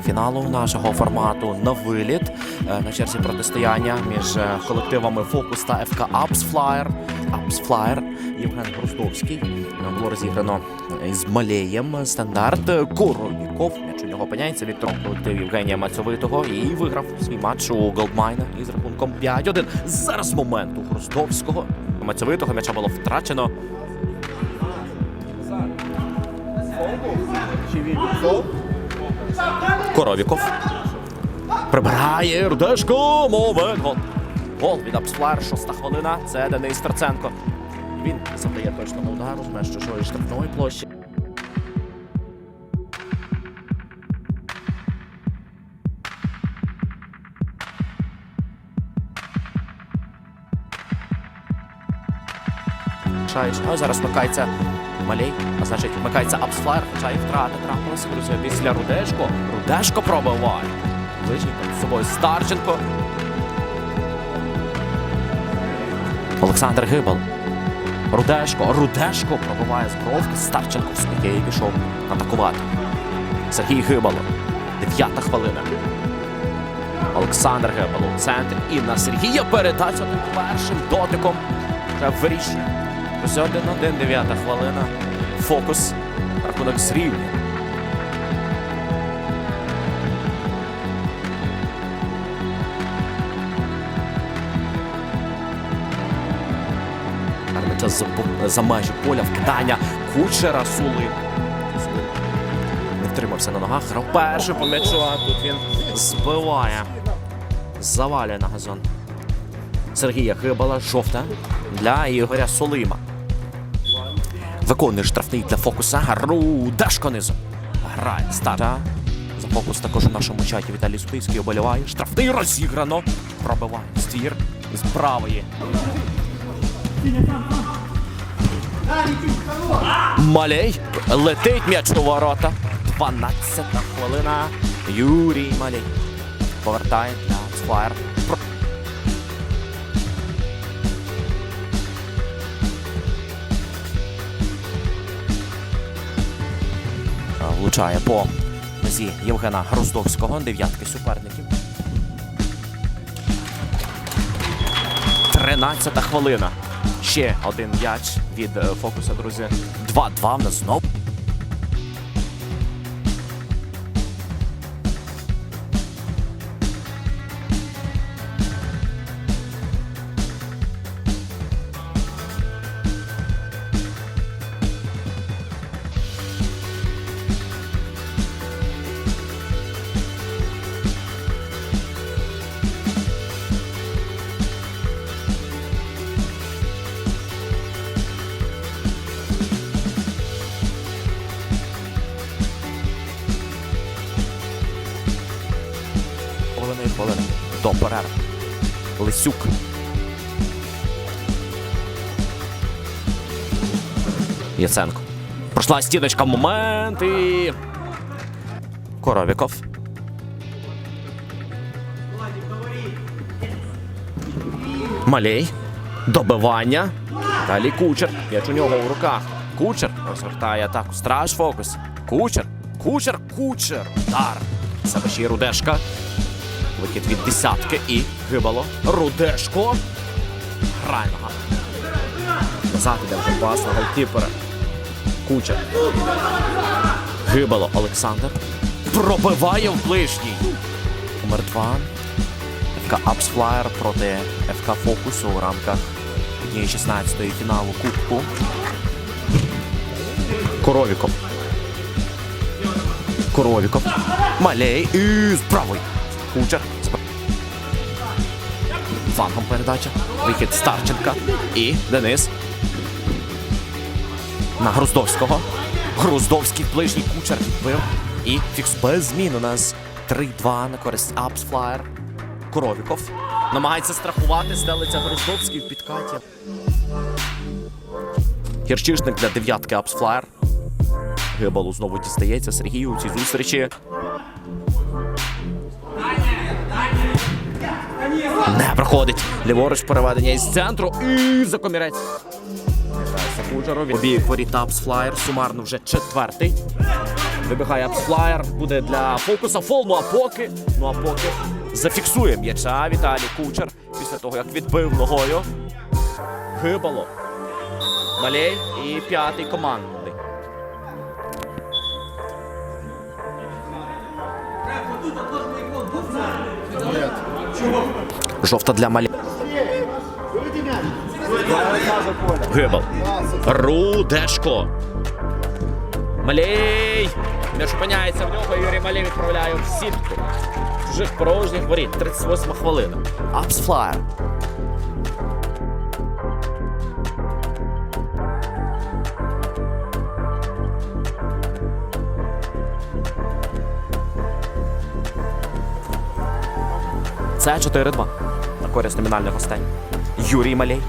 фіналу нашого формату на виліт Е, на черзі протистояння між е, колективами Фокус та ФК Апсфлаєр. Апсфлаєр Євген Груздовський Е, було розіграно із Малеєм стандарт Е, Коровіков. М'яч у нього опиняється Віктор колектив Євгенія Мацьовитого і виграв свій матч у Голдмайна із рахунком 5-1. Зараз момент у Груздовського. Мацьовитого м'яча було втрачено. Коровіков. Прибирає Рудешко. Момент. Гол. Гол від Апсфлаєр. Шоста хвилина. Це Денис Терценко. Він завдає точного удару з меж чужої штрафної площі. А зараз вмикається Малей, а значить вмикається Апсфлаєр, хоча і втрата трапилася, друзі, після Рудешко. Рудешко пробиває. Ближній перед собою Старченко. Олександр Гибал. Рудешко. Рудешко пробиває з бровки. Старченко в своєї пішов атакувати. Сергій Гибало. Дев'ята хвилина. Олександр Гибало у центрі. І на Сергія передача першим дотиком. Вже вирішує. Ось один-один, дев'ята хвилина. Фокус. Рахунок зрівнює. За, за межі поля вкидання кучера Сули. Не втримався на ногах. Грав перший по м'ячу, а тут він збиває. Завалює на газон. Сергія Гибала, жовта для Ігоря Солима. Виконує штрафний для фокуса. Рудешко низом. Грає стара. За фокус також у нашому чаті Віталій Списький оболіває. Штрафний розіграно. Пробиває ствір з правої. Малей летить м'яч у ворота. 12 хвилина. Юрій Малей повертає для Сфаєр. Влучає по нозі Євгена Груздовського, дев'ятки суперників. 13 хвилина. Ще один м'яч від е, фокуса, друзі. 2-2 в нас знову. Половиною хвилини до перерви. Лисюк. Яценко. Пройшла стіночка момент і. Коровіков. Малей. Добивання. Далі кучер. М'яч у нього в руках. Кучер розвертає атаку. Страж фокус. Кучер. Кучер. Кучер. Удар. Себе Рудешка. Вихід від десятки і гибало. Рудешко. Грає нога. Назад іде вже пас на голкіпера. Кучер. Гибало Олександр. Пробиває в ближній. Номер 2. ФК Апсфлаєр проти ФК Фокусу у рамках 16-ї фіналу Кубку. Коровіков. Коровіков. Малей і з правої. Кучер. Фангом передача. Вихід Старченка. І Денис. На Груздовського. Груздовський ближній кучер відбив. І фікс без змін у нас 3-2 на користь Апсфлаєр. Коровіков. Намагається страхувати, стелиться Груздовський в підкаті. Гірчишник для дев'ятки Апсфлаєр. Гибалу знову дістається Сергію у цій зустрічі. Не проходить. Ліворуч переведення із центру і за комірець. Обіг воріт Апсфлаєр. Сумарно вже четвертий. Вибігає апсфлаєр, буде для фокуса фол, ну а поки, ну а поки зафіксує м'яча Віталій Кучер після того, як відбив ногою. Гибало. Малей і п'ятий командний. Жовта для Малі. Гибал. Рудешко. Малій. М'яч опиняється в нього. Юрій Малій відправляє в сітку. Чужих порожніх воріт. 38 хвилина. Апсфлаєр. Це 4-2 на користь номінальних гостей. Юрій Малей